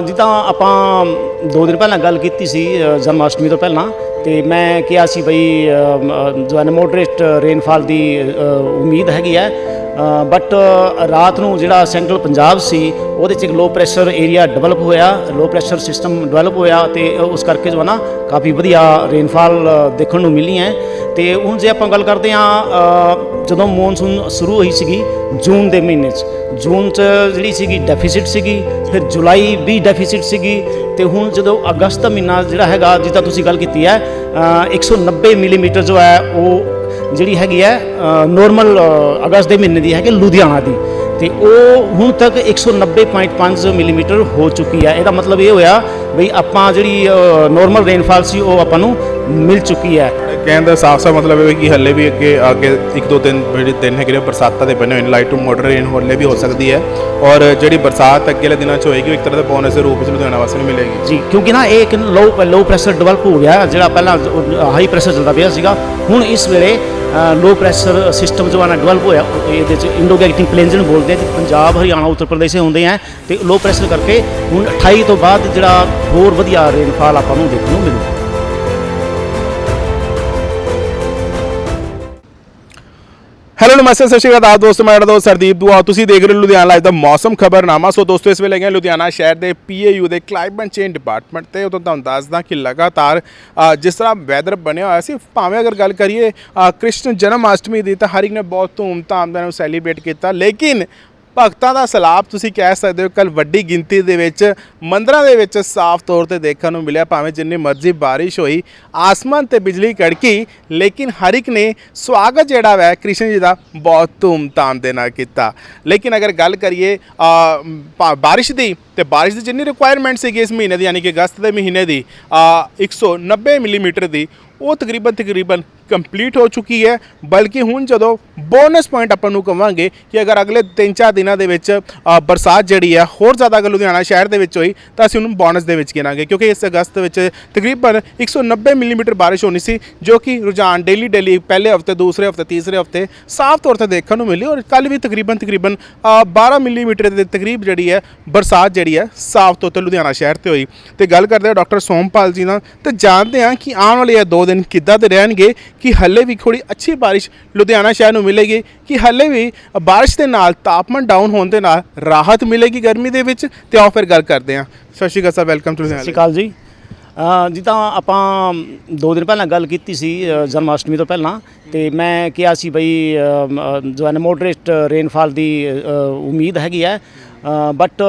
ਜਿੱਦਾਂ ਆਪਾਂ ਦੋ ਦਿਨ ਪਹਿਲਾਂ ਗੱਲ ਕੀਤੀ ਸੀ ਜਨਮਾਸ਼ਟਮੀ ਤੋਂ ਪਹਿਲਾਂ ਤੇ ਮੈਂ ਕਿਹਾ ਸੀ ਬਈ ਅ, ਜੋ ਹੈ ਰੇਨਫਾਲ ਦੀ ਉਮੀਦ ਹੈਗੀ ਹੈ। ਬਟ ਰਾਤ ਨੂੰ ਜਿਹੜਾ ਸੈਂਟਰਲ ਪੰਜਾਬ ਸੀ ਉਹਦੇ ਚ ਇੱਕ ਲੋ ਪ੍ਰੈਸ਼ਰ ਏਰੀਆ ਡਿਵੈਲਪ ਹੋਇਆ ਲੋ ਪ੍ਰੈਸ਼ਰ ਸਿਸਟਮ ਡਿਵੈਲਪ ਹੋਇਆ ਤੇ ਉਸ ਕਰਕੇ ਜੋ ਹੈ ਨਾ ਕਾਫੀ ਵਧੀਆ ਰੇਨਫਾਲ ਦੇਖਣ ਨੂੰ ਮਿਲੀ ਹੈ। ਤੇ ਹੁਣ ਜੇ ਆਪਾਂ ਗੱਲ ਕਰਦੇ ਹਾਂ ਜਦੋਂ ਮੌਨਸੂਨ ਸ਼ੁਰੂ ਹੋਈ ਸੀਗੀ ਜੂਨ ਦੇ ਮਹੀਨੇ 'ਚ ਜੂਨ 'ਚ ਜਿਹੜੀ ਸੀਗੀ ਡੈਫਿਸਿਟ ਸੀਗੀ ਫਿਰ ਜੁਲਾਈ ਵੀ ਡੈਫਿਸਿਟ ਸੀਗੀ ਤੇ ਹੁਣ ਜਦੋਂ ਅਗਸਤ ਦਾ ਮਹੀਨਾ ਜਿਹੜਾ ਹੈਗਾ ਜਿੱਦਾਂ ਤੁਸੀਂ ਗੱਲ ਕੀਤੀ ਹੈ ਅ, 190 ਮਿਲੀਮੀਟਰ ਜੋ ਹੈ ਉਹ ਜਿਹੜੀ ਹੈਗੀ ਹੈ ਨੋਰਮਲ ਅਗਸਤ ਦੇ ਮਹੀਨੇ ਦੀ ਹੈਗੀ ਲੁਧਿਆਣਾ ਦੀ। ਤੇ ਉਹ ਹੁਣ ਤੱਕ 190.5 ਮਿਲੀਮੀਟਰ ਹੋ ਚੁੱਕੀ ਹੈ ਇਹਦਾ ਮਤਲਬ ਇਹ ਹੋਇਆ ਵੀ ਆਪਾਂ ਜਿਹੜੀ ਨੋਰਮਲ ਰੇਨਫਾਲ ਸੀ ਉਹ ਆਪਾਂ ਨੂੰ ਮਿਲ ਚੁੱਕੀ ਹੈ। ਕਹਿਣ ਦਾ ਸਾਫ਼-ਸਾਫ਼ ਮਤਲਬ ਹੈ ਕਿ ਹੱਲੇ ਵੀ ਅੱਗੇ ਅੱਗੇ ਇੱਕ ਦੋ ਦਿਨ ਜਿਹੜੇ ਦਿਨ ਹੈਗੇ ਨੇ ਬਰਸਾਤਾਂ ਦੇ ਬਣੇ ਹੋਏ ਨੇ ਲਾਈਟ ਟੂ ਮੋਡਰ ਰੇਨ ਹੱਲੇ ਵੀ ਹੋ ਸਕਦੀ ਹੈ। ਔਰ ਜਿਹੜੀ ਬਰਸਾਤ ਅੱਗੇ ਵਾਲੇ ਦਿਨਾਂ 'ਚ ਹੋਏਗੀ ਇੱਕ ਤਰ੍ਹਾਂ ਦਾ ਬੋਨਸ ਦੇ ਰੂਪ ਵਿੱਚ ਲੁਧਿਆਣਾ ਵਾਸੀਆਂ ਨੂੰ ਮਿਲੇਗੀ। ਜੀ, ਕਿਉਂਕਿ ਨਾ ਇਹ ਇੱਕ ਲੋ ਲੋ ਪ੍ਰੈਸ਼ਰ ਡਿਵੈਲਪ ਹੋ ਗਿਆ, ਜਿਹੜਾ ਪਹਿਲਾਂ ਹਾਈ ਪ੍ਰੈਸ਼ਰ ਚੱਲਦਾ ਪਿਆ ਸੀਗਾ। ਹੁਣ ਇਸ ਵੇਲੇ ਲੋ ਪ੍ਰੈਸ਼ਰ ਸਿਸਟਮ ਜੋ ਹੈ ਡਿਵੈਲਪ ਹੋਇਆ ਇਹਦੇ ਚ ਇੰਡੋ ਗੈਕਟਿੰਗ ਪਲੇਨਸ ਨੂੰ ਬੋਲਦੇ ਆ, ਤੇ ਪੰਜਾਬ, ਹਰਿਆਣਾ, ਉੱਤਰ ਪ੍ਰਦੇਸ਼ ਹੁੰਦੇ ਆ, ਤੇ ਲੋ ਪ੍ਰੈਸ਼ਰ ਕਰਕੇ ਹੁਣ 28 ਤੋਂ ਬਾਅਦ ਜਿਹੜਾ ਹੋਰ ਵਧੀਆ ਰੇਨਫਾਲ ਆਪਾਂ ਨੂੰ ਦੇਖਣ ਨੂੰ ਮਿਲੂਗਾ। ਹੈਲੋ ਨਮਸਤੇ ਸਤਿ ਸ਼੍ਰੀ ਅਕਾਲ ਦੋਸਤੋ ਮੈਂ ਤੁਹਾਡਾ ਦੋਸਤ ਸਰਦੀਪ ਦੁਆ ਤੁਸੀਂ ਦੇਖ ਰਹੇ ਹੋ ਲੁਧਿਆਣਾ ਲਾਈਵ ਦਾ ਮੌਸਮ ਖਬਰਨਾਮਾ ਸੋ ਦੋਸਤੋ ਇਸ ਵੇਲੇ ਹੈਗੇ ਲੁਧਿਆਣਾ ਸ਼ਹਿਰ ਦੇ ਪੀਏਯੂ ਦੇ ਕਲਾਈਮੇਟ ਚੇਂਜ ਡਿਪਾਰਟਮੈਂਟ ਤੇ ਉਦੋਂ ਤੁਹਾਨੂੰ ਦੱਸਦਾ ਕਿ ਲਗਾਤਾਰ ਜਿਸ ਤਰ੍ਹਾਂ ਵੈਦਰ ਬਣਿਆ ਹੋਇਆ ਸੀ ਭਾਵੇਂ ਅਗਰ ਗੱਲ ਕਰੀਏ ਕ੍ਰਿਸ਼ਨ ਜਨਮ ਅਸ਼ਟਮੀ ਦੀ ਤਾਂ ਹਰ ਇੱਕ ਨੇ ਬਹੁਤ ਧੂਮ-ਧਾਮ ਨਾਲ ਸੈਲੀਬ੍ਰੇਟ ਕੀਤਾ ਲੇਕਿਨ ਭਗਤਾਂ ਦਾ ਸਲਾਬ ਤੁਸੀਂ ਕਹਿ ਸਕਦੇ ਹੋ ਕੱਲ ਵੱਡੀ ਗਿਣਤੀ ਦੇ ਵਿੱਚ ਮੰਦਰਾਂ ਦੇ ਵਿੱਚ ਸਾਫ਼ ਤੌਰ ਤੇ ਦੇਖਣ ਨੂੰ ਮਿਲਿਆ ਭਾਵੇਂ ਜਿੰਨੀ ਮਰਜ਼ੀ ਬਾਰਿਸ਼ ਹੋਈ। ਆਸਮਾਨ ਤੇ ਬਿਜਲੀ ਕੜਕੀ ਲੇਕਿਨ ਹਰ ਇੱਕ ਨੇ ਸਵਾਗਤ ਜਿਹੜਾ ਵੈ ਕ੍ਰਿਸ਼ਨ ਜੀ ਦਾ ਬਹੁਤ ਧੂਮਧਾਮ ਦੇ ਨਾਲ ਕੀਤਾ। ਲੇਕਿਨ ਅਗਰ ਗੱਲ ਕਰੀਏ ਬਾਰਿਸ਼ ਦੀ ਤੇ ਬਾਰਿਸ਼ ਦੀ ਜਿੰਨੀ ਰਿਕੁਆਇਰਮੈਂਟ ਸੀਗੀ ਇਸ ਮਹੀਨੇ ਦੀ ਯਾਨੀ ਕਿ ਅਗਸਤ ਦੇ ਮਹੀਨੇ ਦੀ ਅ, 190 ਮਿਲੀਮੀਟਰ ਦੀ ਉਹ ਤਕਰੀਬਨ ਤਕਰੀਬਨ ਕੰਪਲੀਟ ਹੋ ਚੁੱਕੀ ਹੈ। ਬਲਕਿ ਹੁਣ ਜਦੋਂ ਬੋਨਸ ਪੁਆਇੰਟ ਆਪਾਂ ਨੂੰ ਕਵਾਂਗੇ ਕਿ ਅਗਰ ਅਗਲੇ 3-4 ਦਿਨਾਂ ਦੇ ਵਿੱਚ ਬਰਸਾਤ ਜਿਹੜੀ ਹੈ ਹੋਰ ਜ਼ਿਆਦਾ ਅਗਰ ਲੁਧਿਆਣਾ ਸ਼ਹਿਰ ਦੇ ਵਿੱਚ ਹੋਈ ਤਾਂ ਅਸੀਂ ਉਹਨੂੰ ਬੋਨਸ ਦੇ ਵਿੱਚ ਗਿਣਾਂਗੇ। ਕਿਉਂਕਿ ਇਸ ਅਗਸਤ ਵਿੱਚ ਤਕਰੀਬਨ 190 ਮਿਲੀਮੀਟਰ ਬਾਰਿਸ਼ ਹੋਣੀ ਸੀ ਜੋ ਕਿ ਰੁਝਾਨ ਡੇਲੀ ਡੇਲੀ ਪਹਿਲੇ ਹਫ਼ਤੇ ਦੂਸਰੇ ਹਫ਼ਤੇ ਤੀਸਰੇ ਹਫ਼ਤੇ ਸਾਫ਼ ਤੌਰ ਤੇ ਦੇਖਣ ਨੂੰ ਮਿਲੀ ਔਰ ਕੱਲ ਵੀ ਤਕਰੀਬਨ ਤਕਰੀਬਨ ਅ, 12 ਮਿਲੀਮੀਟਰ ਦੇ ਤਕਰੀਬ ਜਿਹੜੀ ਹੈ ਬਰਸਾਤ ਜਿਹੜੀ ਹੈ ਸਾਫ਼ ਤੌਰ ਤੇ ਲੁਧਿਆਣਾ ਸ਼ਹਿਰ ਤੇ ਹੋਈ। ਤੇ ਗੱਲ ਕਰਦੇ ਹਾਂ ਡਾਕਟਰ ਸੋਮਪਾਲ ਜੀ ਨਾਲ ਤੇ ਜਾਣਦੇ ਹਾਂ ਕਿ ਆਉਣ ਵਾਲੇ ਇਹ ਦੋ ਦਿਨ ਕਿੱਦਾਂ ਦੇ ਰਹਿਣਗੇ ਕਿ ਹੱਲੇ ਵੀ ਥੋੜੀ ਅੱਛੀ ਬਾਰਿਸ਼ ਲੁਧਿਆਣਾ ਸ਼ਹਿਰ ਨੂੰ ਮਿਲੇਗੀ, ਕਿ ਹੱਲੇ ਵੀ ਬਾਰਿਸ਼ ਦੇ ਨਾਲ ਤਾਪਮਾਨ ਡਾਊਨ ਹੋਣ ਦੇ ਨਾਲ ਰਾਹਤ ਮਿਲੇਗੀ ਗਰਮੀ ਦੇ ਵਿੱਚ, ਤੇ ਆਓ ਫਿਰ ਗੱਲ ਕਰਦੇ ਹਾਂ। ਸਤਿ ਸ਼੍ਰੀ ਅਕਾਲ ਸਰ ਵੈਲਕਮ ਟੂ ਸਤਿ ਸ਼੍ਰੀ ਅਕਾਲ ਜੀ। ਜੀ ਤਾਂ ਆਪਾਂ ਦੋ ਦਿਨ ਪਹਿਲਾਂ ਗੱਲ ਕੀਤੀ ਸੀ ਜਨਮਾਸ਼ਟਮੀ ਤੋਂ ਪਹਿਲਾਂ, ਤੇ ਮੈਂ ਕਿਹਾ ਸੀ ਬਈ ਜੋ ਹੈ ਮੋਡਰੇਟ ਰੇਨਫਾਲ ਦੀ ਉਮੀਦ ਹੈਗੀ ਹੈ। ਬਟ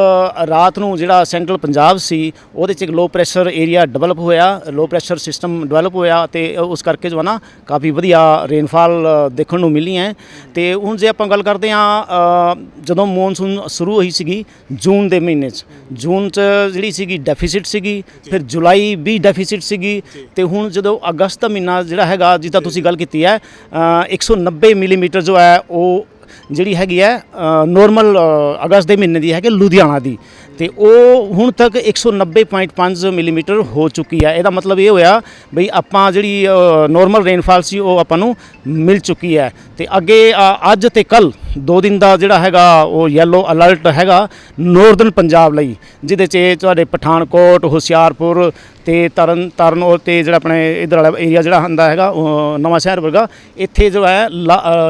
ਰਾਤ ਨੂੰ ਜਿਹੜਾ ਸੈਂਟਰਲ ਪੰਜਾਬ ਸੀ ਉਹਦੇ ਚ ਇੱਕ ਲੋ ਪ੍ਰੈਸ਼ਰ ਏਰੀਆ ਡਿਵੈਲਪ ਹੋਇਆ ਲੋ ਪ੍ਰੈਸ਼ਰ ਸਿਸਟਮ ਡਿਵੈਲਪ ਹੋਇਆ ਤੇ ਉਸ ਕਰਕੇ ਜੋ ਹੈ ਨਾ ਕਾਫੀ ਵਧੀਆ ਰੇਨਫਾਲ ਦੇਖਣ ਨੂੰ ਮਿਲੀ ਹੈ। ਤੇ ਹੁਣ ਜੇ ਆਪਾਂ ਗੱਲ ਕਰਦੇ ਹਾਂ ਜਦੋਂ ਮੌਨਸੂਨ ਸ਼ੁਰੂ ਹੋਈ ਸੀਗੀ ਜੂਨ ਦੇ ਮਹੀਨੇ 'ਚ ਜੂਨ 'ਚ ਜਿਹੜੀ ਸੀਗੀ ਡੈਫਿਸਿਟ ਸੀਗੀ ਫਿਰ ਜੁਲਾਈ ਵੀ ਡੈਫਿਸਿਟ ਸੀਗੀ ਤੇ ਹੁਣ ਜਦੋਂ ਅਗਸਤ ਦਾ ਮਹੀਨਾ ਜਿਹੜਾ ਹੈਗਾ ਜਿੱਦਾਂ ਤੁਸੀਂ ਗੱਲ ਕੀਤੀ ਹੈ ਅ, 190 ਮਿਲੀਮੀਟਰ ਜੋ ਹੈ ਉਹ ਜਿਹੜੀ ਹੈਗੀ ਹੈ ਨੋਰਮਲ ਅਗਸਤ ਦੇ ਮਹੀਨੇ ਦੀ ਹੈਗੀ ਲੁਧਿਆਣਾ ਦੀ। ਤੇ ਉਹ ਹੁਣ ਤੱਕ 190.5 ਮਿਲੀਮੀਟਰ ਹੋ ਚੁੱਕੀ ਹੈ। ਇਹਦਾ ਮਤਲਬ ਇਹ ਹੋਇਆ ਬਈ ਆਪਾਂ ਜਿਹੜੀ ਨੋਰਮਲ ਰੇਨਫਾਲ ਸੀ, ਉਹ ਆਪਾਂ ਨੂੰ ਮਿਲ ਚੁੱਕੀ ਹੈ। ਤੇ ਅੱਗੇ ਅੱਜ ਤੇ ਕੱਲ ਦੋ ਦਿਨ ਦਾ ਜਿਹੜਾ ਹੈਗਾ, ਉਹ ਯੈਲੋ ਅਲਰਟ ਹੈਗਾ ਨਾਰਥਰਨ ਪੰਜਾਬ ਲਈ, ਜਿਹਦੇ 'ਚ ਤੁਹਾਡੇ ਪਠਾਨਕੋਟ, ਹੁਸ਼ਿਆਰਪੁਰ ਤੇ ਤਰਨ ਤਰਨ ਔਰ ਤੇ ਜਿਹੜਾ ਆਪਣੇ ਇਧਰ ਵਾਲਾ ਏਰੀਆ ਜਿਹੜਾ ਹੁੰਦਾ ਹੈਗਾ, ਉਹ ਨਵਾਂ ਸ਼ਹਿਰ ਵਰਗਾ, ਇੱਥੇ ਜੋ ਹੈ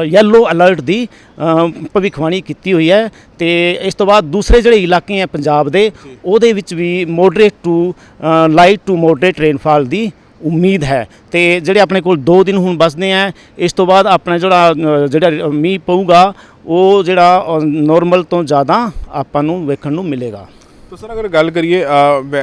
ਯੈਲੋ ਅਲਰਟ ਦੀ ਭਵਿੱਖਬਾਣੀ ਕੀਤੀ ਹੋਈ ਹੈ ਤੇ ਇਸ ਤੋਂ ਬਾਅਦ ਦੂਸਰੇ ਜਿਹੜੇ ਇਲਾਕੇ ਹੈ ਪੰਜਾਬ ਦੇ, ਉਹਦੇ ਵਿੱਚ ਵੀ moderate to light to moderate rainfall ਦੀ ਉਮੀਦ ਹੈ। ਤੇ ਜਿਹੜੇ ਆਪਣੇ ਕੋਲ 2 ਦਿਨ ਹੁਣ ਬਚਦੇ ਆ ਇਸ ਤੋਂ ਬਾਅਦ ਆਪਣਾ ਜਿਹੜਾ ਜਿਹੜਾ ਮੀਂਹ ਪਊਗਾ, ਉਹ ਜਿਹੜਾ ਨੋਰਮਲ ਤੋਂ ਜ਼ਿਆਦਾ ਆਪਾਂ ਨੂੰ ਵੇਖਣ ਨੂੰ ਮਿਲੇਗਾ। ਤੋ ਸਰ ਅਗਰ ਗੱਲ ਕਰੀਏ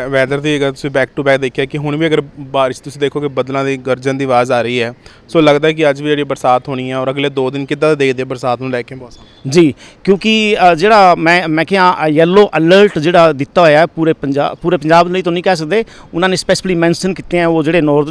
ਵੈਦਰ ਦੀ ਅਗਰ ਤੁਸੀਂ ਬੈਕ ਟੂ ਬੈਕ ਦੇਖਿਆ ਕਿ ਹੁਣ ਵੀ ਅਗਰ ਬਾਰਿਸ਼ ਤੁਸੀਂ ਦੇਖੋਗੇ ਬੱਦਲਾਂ ਦੀ ਗਰਜਨ ਦੀ ਆਵਾਜ਼ ਆ ਰਹੀ ਹੈ। ਸੋ ਲੱਗਦਾ ਹੈ ਕਿ ਅੱਜ ਵੀ ਜਿਹੜੀ ਬਰਸਾਤ ਹੋਣੀ ਹੈ ਔਰ ਅਗਲੇ 2 ਦਿਨ ਕਿੱਦਾਂ ਦਾ ਦੇਖਦੇ ਬਰਸਾਤ ਨੂੰ ਲੈ ਕੇ ਮੌਸਮ? ਜੀ ਕਿਉਂਕਿ ਜਿਹੜਾ ਮੈਂ ਮੈਂ ਕਿਹਾ ਯੈਲੋ ਅਲਰਟ ਜਿਹੜਾ ਦਿੱਤਾ ਹੋਇਆ ਹੈ ਪੂਰੇ ਪੰਜਾਬ ਪੂਰੇ ਪੰਜਾਬ ਲਈ ਤਾਂ ਨਹੀਂ ਕਹਿ ਸਕਦੇ। ਉਹਨਾਂ ਨੇ ਸਪੈਸ਼ਲੀ ਮੈਂਸ਼ਨ ਕੀਤੇ ਆ ਉਹ ਜਿਹੜੇ ਨਾਰਥ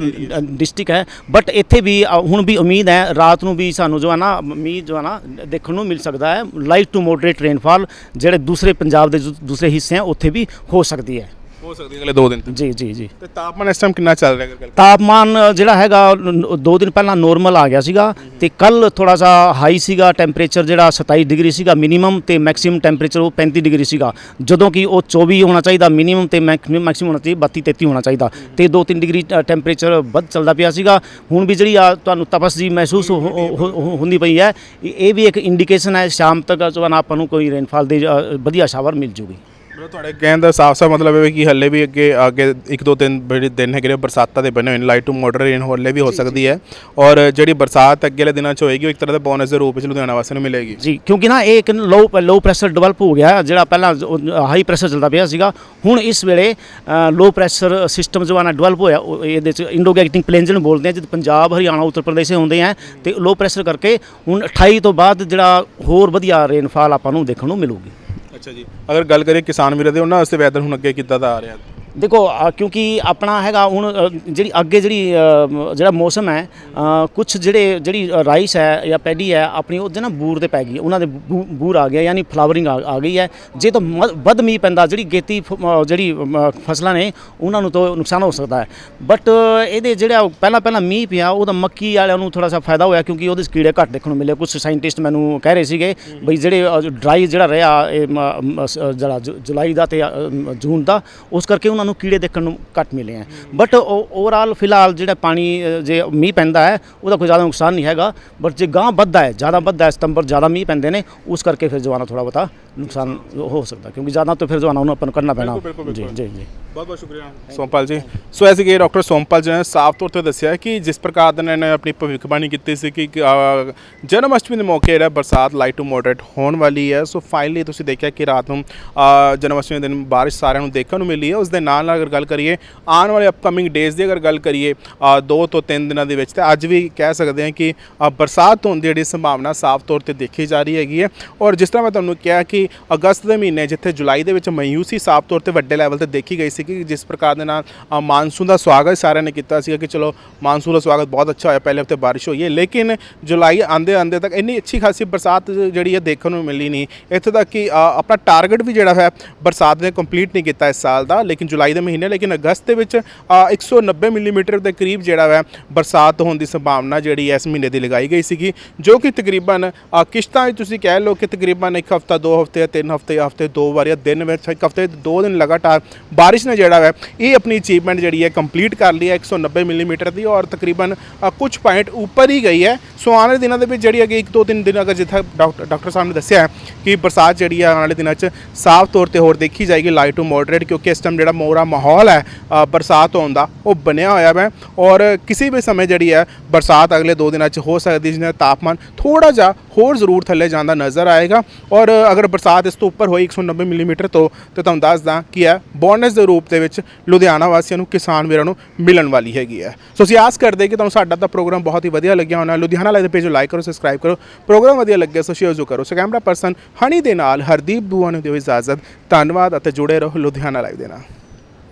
ਡਿਸਟ੍ਰਿਕਟ ਹੈ। ਬਟ ਇੱਥੇ ਵੀ ਹੁਣ ਵੀ ਉਮੀਦ ਹੈ ਰਾਤ ਨੂੰ ਵੀ ਸਾਨੂੰ ਜੋ ਹੈ ਨਾ ਮੀਂਹ ਜੋ ਹੈ ਨਾ ਦੇਖਣ ਨੂੰ ਮਿਲ ਸਕਦਾ ਹੈ। ਲਾਈਟ ਟੂ ਮੋਡਰੇਟ ਰੇਨਫਾਲ ਜਿਹੜੇ ਦੂਸਰੇ ਪੰਜਾਬ ਦੇ ਦੂਸਰੇ ਹਿੱਸੇ ਆ ਉੱਥੇ ਵੀ ਹੋ ਸਕਦੀ ਹੈ। ਹੋ ਸਕਦੀ ਹੈ ਅਗਲੇ 2 ਦਿਨ ਤੱਕ। ਜੀ ਜੀ ਜੀ। ਤੇ ਤਾਪਮਾਨ ਇਸ ਟਾਈਮ ਕਿੰਨਾ ਚੱਲ ਰਿਹਾ ਅਗਰ ਤਾਪਮਾਨ ਜਿਹੜਾ ਹੈਗਾ ਨ- ਨ- ਦੋ ਦਿਨ ਪਹਿਲਾਂ ਨੋਰਮਲ ਆ ਗਿਆ ਸੀਗਾ ਤੇ ਕੱਲ ਥੋੜਾ ਸਾ ਹਾਈ ਸੀਗਾ ਟੈਂਪਰੇਚਰ ਜਿਹੜਾ 27 ਡਿਗਰੀ ਸੀਗਾ ਮਿਨੀਮਮ ਤੇ ਮੈਕਸਿਮਮ ਟੈਂਪਰੇਚਰ ਉਹ 35 ਡਿਗਰੀ ਸੀਗਾ। ਜਦੋਂ ਕਿ ਉਹ 24 ਹੋਣਾ ਚਾਹੀਦਾ ਮਿਨੀਮਮ ਤੇ ਮੈਕਸਿਮਮ ਹੋਣਾ ਚਾਹੀਦਾ 32 33 ਹੋਣਾ ਚਾਹੀਦਾ ਤੇ 2-3 ਡਿਗਰੀ ਟੈਂਪਰੇਚਰ ਵੱਧ ਚੱਲਦਾ ਪਿਆ ਸੀਗਾ। ਹੁਣ ਵੀ ਜਿਹੜੀ ਆ ਤੁਹਾਨੂੰ ਤਪਸ ਜੀ ਮਹਿਸੂਸ ਹੁੰਦੀ ਪਈ ਹੈ ਇਹ ਵੀ ਇੱਕ ਇੰਡੀਕੇਸ਼ਨ ਹੈ ਸ਼ਾਮ ਤੱਕ ਜੋ ਹੈ ਨਾ ਆਪਾਂ ਨੂੰ ਕੋਈ ਰੇਨਫਾਲ ਦੀ ਵਧੀਆ ਸ਼ਾਵਰ ਮਿਲ ਜੂਗੀ। ਮਤਲਬ ਤੁਹਾਡੇ ਕਹਿਣ ਦਾ ਸਾਫ਼-ਸਾਫ਼ ਮਤਲਬ ਹੈ ਕਿ ਹੱਲੇ ਵੀ ਅੱਗੇ ਅੱਗੇ ਇੱਕ ਦੋ ਦਿਨ ਜਿਹੜੇ ਦਿਨ ਹੈਗੇ ਨੇ ਬਰਸਾਤਾਂ ਦੇ ਬਣੇ ਹੋਏ ਨੇ ਲਾਈਟ ਟੂ ਮੋਡਰ ਰੇਨ ਹੱਲੇ ਵੀ ਹੋ ਸਕਦੀ ਹੈ। ਔਰ ਜਿਹੜੀ ਬਰਸਾਤ ਅੱਗੇ ਵਾਲੇ ਦਿਨਾਂ 'ਚ ਹੋਏਗੀ ਉਹ ਇੱਕ ਤਰ੍ਹਾਂ ਦਾ ਬੋਨਸ ਦੇ ਰੂਪ ਵਿੱਚ ਲੁਧਿਆਣਾ ਵਾਸੀਆਂ ਨੂੰ ਮਿਲੇਗੀ। ਜੀ ਕਿਉਂਕਿ ਨਾ ਇਹ ਇੱਕ ਲੋ ਲੋ ਪ੍ਰੈਸ਼ਰ ਡਿਵੈਲਪ ਹੋ ਗਿਆ ਜਿਹੜਾ ਪਹਿਲਾਂ ਹਾਈ ਪ੍ਰੈਸ਼ਰ ਚੱਲਦਾ ਪਿਆ ਸੀਗਾ। ਹੁਣ ਇਸ ਵੇਲੇ ਲੋ ਪ੍ਰੈਸ਼ਰ ਸਿਸਟਮ ਜੋ ਹੈ ਨਾ ਡਿਵੈਲਪ ਹੋਇਆ ਇਹਦੇ ਚ ਇੰਡੋਗੈਕਟਿੰਗ ਪਲੇਨਸ ਨੂੰ ਬੋਲਦੇ ਆ ਜਦ ਪੰਜਾਬ ਹਰਿਆਣਾ ਉੱਤਰ ਪ੍ਰਦੇਸ਼ ਹੁੰਦੇ ਆ ਤੇ ਲੋ ਪ੍ਰੈਸ਼ਰ ਕਰਕੇ ਹੁਣ 28 ਤੋਂ ਬਾਅਦ ਜਿਹੜਾ ਹੋਰ ਵਧੀਆ ਰੇਨਫਾਲ ਆਪਾਂ ਨੂੰ ਦੇਖਣ ਨੂੰ ਮਿਲੂਗੀ। ਅੱਛਾ ਜੀ। ਅਗਰ ਗੱਲ ਕਰੀਏ ਕਿਸਾਨ ਵੀਰਾਂ ਦੇ, ਉਹਨਾਂ ਵਾਸਤੇ ਵੈਦਰ ਹੁਣ ਅੱਗੇ ਕਿੱਦਾਂ ਦਾ ਆ ਰਿਹਾ? ਦੇਖੋ ਕਿਉਂਕਿ ਆਪਣਾ ਹੈਗਾ ਹੁਣ ਜਿਹੜੀ ਅੱਗੇ ਜਿਹੜੀ ਜਿਹੜਾ ਮੌਸਮ ਹੈ ਕੁਝ ਜਿਹੜੇ, ਜਿਹੜੀ ਰਾਈਸ ਹੈ ਜਾਂ ਪੈਡੀ ਹੈ, ਆਪਣੀ ਉਹਦੇ ਨਾ ਬੂਰ ਤੇ ਪੈ ਗਈ ਉਹਨਾਂ ਦੇ ਬੂ- ਬੂਰ ਆ ਗਿਆ, ਯਾਨੀ ਫਲਾਵਰਿੰਗ ਆ ਆ ਗਈ ਹੈ। ਜੇ ਤਾਂ ਮ- ਵੱਧ ਮੀਂਹ ਪੈਂਦਾ, ਜਿਹੜੀ ਗੇਤੀ ਫ- ਜਿਹੜੀ ਫਸਲਾਂ ਨੇ, ਉਹਨਾਂ ਨੂੰ ਤਾਂ ਨੁਕਸਾਨ ਹੋ ਸਕਦਾ ਹੈ। ਬਟ ਇਹਦੇ ਜਿਹੜਾ ਪਹਿਲਾਂ ਪਹਿਲਾਂ ਮੀਂਹ ਪਿਆ, ਉਹਦਾ ਮੱਕੀ ਵਾਲਿਆਂ ਨੂੰ ਥੋੜਾ ਸਾ ਫਾਇਦਾ ਹੋਇਆ, ਕਿਉਂਕਿ ਉਹਦੇ 'ਚ ਕੀੜੇ ਘੱਟ ਦੇਖਣ ਨੂੰ ਮਿਲੇ। ਕੁਝ ਸਾਇੰਟਿਸਟ ਮੈਨੂੰ ਕਹਿ ਰਹੇ ਸੀਗੇ ਬਈ ਜਿਹੜੇ ਡਰਾਈ ਜਿਹੜਾ ਰਿਹਾ, ਇਹ ਜਿਹੜਾ ਜੁ- ਜੁਲਾਈ ਦਾ ਤੇ ਜੂਨ ਦਾ, ਉਸ ਕਰਕੇ ਉਹਨਾਂ ਨੂੰ ਕੀੜੇ ਦੇਖਣ ਨੂੰ ਘੱਟ ਮਿਲੇ ਹੈ। ਬਟ ਓਵਰਆਲ ਫਿਲਹਾਲ ਜਿਹੜਾ ਪਾਣੀ ਜੇ ਮੀਂਹ ਪੈਂਦਾ ਹੈ, ਉਹਦਾ ਕੋਈ ਜ਼ਿਆਦਾ ਨੁਕਸਾਨ ਨਹੀਂ ਹੈਗਾ। ਬਟ ਜੇ ਗਾਂ ਵੱਧਦਾ ਹੈ, ਜ਼ਿਆਦਾ ਵੱਧਦਾ ਹੈ, ਸਤੰਬਰ ਜ਼ਿਆਦਾ ਮੀਂਹ ਪੈਂਦੇ ਨੇ, ਉਸ ਕਰਕੇ ਫਿਰ ਜਵਾਨਾ ਥੋੜਾ ਬਹੁਤਾ ਨੁਕਸਾਨ ਹੋ ਸਕਦਾ ਕਿਉਂਕਿ ਜ਼ਿਆਦਾ ਤਾਂ ਫਿਰ ਜਵਾਨਾ ਉਹਨੂੰ ਆਪਾਂ ਨੂੰ ਕਰਨਾ ਪੈਣਾ। ਬਿਲਕੁਲ, ਬਿਲਕੁਲ, ਜੀ ਜੀ ਜੀ। ਬਹੁਤ ਬਹੁਤ ਸ਼ੁਕਰੀਆ ਸੋਮਪਾਲ ਜੀ ਸੋ ਐਸੇ ਕਿ ਡਾਕਟਰ ਸੋਮਪਾਲ ਜੀ ਨੇ ਸਾਫ਼ ਤੌਰ ਤੇ ਦੱਸਿਆ ਕਿ ਜਿਸ ਪ੍ਰਕਾਰ ਦੇ ਇਹਨਾਂ ਨੇ ਆਪਣੀ ਭਵਿੱਖਬਾਣੀ ਕੀਤੀ ਸੀ ਕਿ ਅ, ਜਨਮ ਅਸ਼ਟਮੀ ਦੇ ਮੌਕੇ ਜਿਹੜਾ ਬਰਸਾਤ ਲਾਈਟ ਟੂ ਮੋਡਰੇਟ ਹੋਣ ਵਾਲੀ ਹੈ। ਸੋ ਫਾਈਨਲੀ ਤੁਸੀਂ ਦੇਖਿਆ ਕਿ ਰਾਤ ਨੂੰ ਅ, ਜਨਮ ਅਸ਼ਟਮੀ ਦੇ ਦਿਨ ਬਾਰਿਸ਼ ਸਾਰਿਆਂ ਨੂੰ ਦੇਖਣ ਨੂੰ ਮਿਲੀ ਹੈ। ਉਸ ਦੇ ਨਾਲ ਨਾਲ ਅਗਰ ਗੱਲ ਕਰੀਏ ਆਉਣ ਵਾਲੇ ਅਪਕਮਿੰਗ ਡੇਜ਼ ਦੀ ਅਗਰ ਗੱਲ ਕਰੀਏ 2 ਤੋਂ 3 ਦਿਨਾਂ ਦੇ ਵਿੱਚ ਤੇ ਅੱਜ ਵੀ ਕਹਿ ਸਕਦੇ ਹਾਂ ਕਿ ਅ, ਬਰਸਾਤ ਹੋਣ ਦੀ ਜਿਹੜੀ ਸੰਭਾਵਨਾ ਸਾਫ਼ ਤੌਰ ਤੇ ਦੇਖੀ ਜਾ ਰਹੀ ਹੈਗੀ ਹੈ। ਔਰ ਜਿਸ ਤਰ੍ਹਾਂ ਮੈਂ ਤੁਹਾਨੂੰ ਕਿਹਾ ਕਿ ਅਗਸਤ ਦੇ ਮਹੀਨੇ ਜਿੱਥੇ ਜੁਲਾਈ ਦੇ ਵਿੱਚ ਮਾਯੂਸੀ ਸਾਫ਼ ਤੌਰ ਤੇ ਵੱਡੇ ਲੈਵਲ ਤੇ ਦੇਖੀ ਗਈ ਸੀ ਕਿ ਜਿਸ ਪ੍ਰਕਾਰ ਦੇ ਨਾਲ ਅ, ਮਾਨਸੂਨ ਦਾ ਸਵਾਗਤ ਸਾਰਿਆਂ ਨੇ ਕੀਤਾ ਸੀਗਾ ਕਿ ਚਲੋ ਮਾਨਸੂਨ ਦਾ ਸਵਾਗਤ ਬਹੁਤ ਅੱਛਾ ਹੋਇਆ ਪਹਿਲੇ ਹਫ਼ਤੇ ਬਾਰਿਸ਼ ਹੋਈ ਹੈ ਲੇਕਿਨ ਜੁਲਾਈ ਆਂਦੇ ਆਂਦੇ ਤੱਕ ਇੰਨੀ ਅੱਛੀ ਖਾਸੀ ਬਰਸਾਤ ਜਿਹੜੀ ਹੈ ਦੇਖਣ ਨੂੰ ਮਿਲੀ ਨਹੀਂ। ਇੱਥੇ ਤੱਕ ਕਿ ਅ, ਆਪਣਾ ਟਾਰਗੇਟ ਵੀ ਜਿਹੜਾ ਹੈ ਬਰਸਾਤ ਨੇ ਕੰਪਲੀਟ ਨਹੀਂ ਕੀਤਾ ਇਸ ਸਾਲ ਦਾ ਲੇਕਿਨ ਜੁਲਾਈ ਦੇ ਮਹੀਨੇ ਲੇਕਿਨ ਅਗਸਤ ਦੇ ਵਿੱਚ ਅ, 190 ਮਿਲੀਮੀਟਰ ਦੇ ਕਰੀਬ ਜਿਹੜਾ ਹੈ ਬਰਸਾਤ ਹੋਣ ਦੀ ਸੰਭਾਵਨਾ ਜਿਹੜੀ ਹੈ ਇਸ ਮਹੀਨੇ ਦੀ ਲਗਾਈ ਗਈ ਸੀਗੀ ਜੋ ਕਿ ਤਕਰੀਬਨ ਅ, ਕਿਸ਼ਤਾਂ ਵਿੱਚ ਤੁਸੀਂ ਕਹਿ ਲਓ ਕਿ ਤਕਰੀਬਨ ਇੱਕ ਹਫਤਾ ਦੋ ਹਫ਼ਤੇ ਜਾਂ ਤਿੰਨ ਹਫ਼ਤੇ ਹਫ਼ਤੇ ਦੋ ਵਾਰ ਜਾਂ ਦਿਨ ਵਿੱਚ ਇੱਕ ਹਫ਼ਤੇ ਦੋ ਦਿਨ ਲਗਾਤਾਰ ਬਾਰਿਸ਼ ਨੇ ਜਿਹੜਾ ਹੈ ਇਹ ਆਪਣੀ ਅਚੀਵਮੈਂਟ ਜਿਹੜੀ ਹੈ ਕੰਪਲੀਟ ਕਰ ਲਈ ਹੈ 190 ਮਿਲੀਮੀਟਰ ਦੀ ਔਰ ਤਕਰੀਬਨ ਅ, ਕੁਝ ਪੁਆਇੰਟ ਉੱਪਰ ਹੀ ਗਈ ਹੈ। ਸੋ ਆਉਣ ਵਾਲੇ ਦਿਨਾਂ ਦੇ ਵਿੱਚ ਜਿਹੜੀ ਅੱਗੇ ਇੱਕ ਦੋ ਤਿੰਨ ਦਿਨ ਅਗਰ ਜਿੱਥੇ ਡਾਕਟਰ ਡਾਕਟਰ ਸਾਹਿਬ ਨੇ ਦੱਸਿਆ ਹੈ ਕਿ ਬਰਸਾਤ ਜਿਹੜੀ ਹੈ ਆਉਣ ਵਾਲੇ ਦਿਨਾਂ 'ਚ ਸਾਫ਼ ਤੌਰ ਤੇ ਹੋਰ ਦੇਖੀ ਜਾਏਗੀ ਲਾਈਟ ਟੂ ਮੋਡਰੇਟ ਕਿਉਂਕਿ ਇਸ ਟਾਈਮ ਜਿਹੜਾ ਮੋਰਾ ਮਾਹੌਲ ਹੈ ਬਰਸਾਤ ਹੋਣ ਦਾ ਉਹ ਬਣਿਆ ਹੋਇਆ ਹੈ ਔਰ ਕਿਸੇ ਵੀ ਸਮੇਂ ਜਿਹੜੀ ਹੈ ਬਰਸਾਤ ਅਗਲੇ ਦੋ ਦਿਨਾਂ 'ਚ ਹੋ ਸਕਦੀ ਜਿਸ ਨਾਲ ਤਾਪਮਾਨ ਥੋੜਾ ਜਿਹਾ ਹੋਰ ਜ਼ਰੂਰ ਥੱਲੇ ਜਾਂਦਾ ਨਜ਼ਰ ਆਏਗਾ ਔਰ ਅਗਰ ਬਰਸਾਤ ਇਸ ਤੋਂ ਉੱਪਰ ਹੋਈ 190 ਮਿਲੀਮੀਟਰ ਤੋਂ ਤੇ ਤੁਹਾਨੂੰ ਦੱਸਦਾ ਕਿ ਹੈ ਬੋਨਸ ਦੇ ਰੂਪ ਦੇ ਵਿੱਚ ਲੁਧਿਆਣਾ ਵਾਸੀਆਂ ਨੂੰ ਕਿਸਾਨ ਵੀਰਾਂ ਨੂੰ ਮਿਲਣ ਵਾਲੀ ਹੈਗੀ ਹੈ। ਸੋ ਅਸੀਂ ਆਸ ਕਰਦੇ ਕਿ ਤੁਹਾਨੂੰ ਸਾਡਾ ਤਾਂ ਪ੍ਰੋਗਰਾਮ ਬਹੁਤ ਹੀ ਵਧੀਆ ਲੱਗਿਆ ਹੋਣਾ। ਲੁਧਿਆਣਾ ਲਾਈਵ ਦੇ ਪੇਜ ਨੂੰ ਲਾਈਕ ਕਰੋ ਸਬਸਕ੍ਰਾਈਬ ਕਰੋ। ਪ੍ਰੋਗਰਾਮ ਵਧੀਆ ਲੱਗਿਆ ਸੋ ਸ਼ੇਅਰ ਜੋ ਕਰੋ। ਸੋ ਕੈਮਰਾ ਪਰਸਨ ਹਨੀ ਦੇ ਨਾਲ ਹਰਦੀਪ ਦੂਆ ਨੂੰ ਦਿਓ ਇਜਾਜ਼ਤ। ਧੰਨਵਾਦ ਅਤੇ ਜੁੜੇ ਰਹੋ ਲੁਧਿਆਣਾ ਲਾਈਵ ਦੇ ਨਾਲ।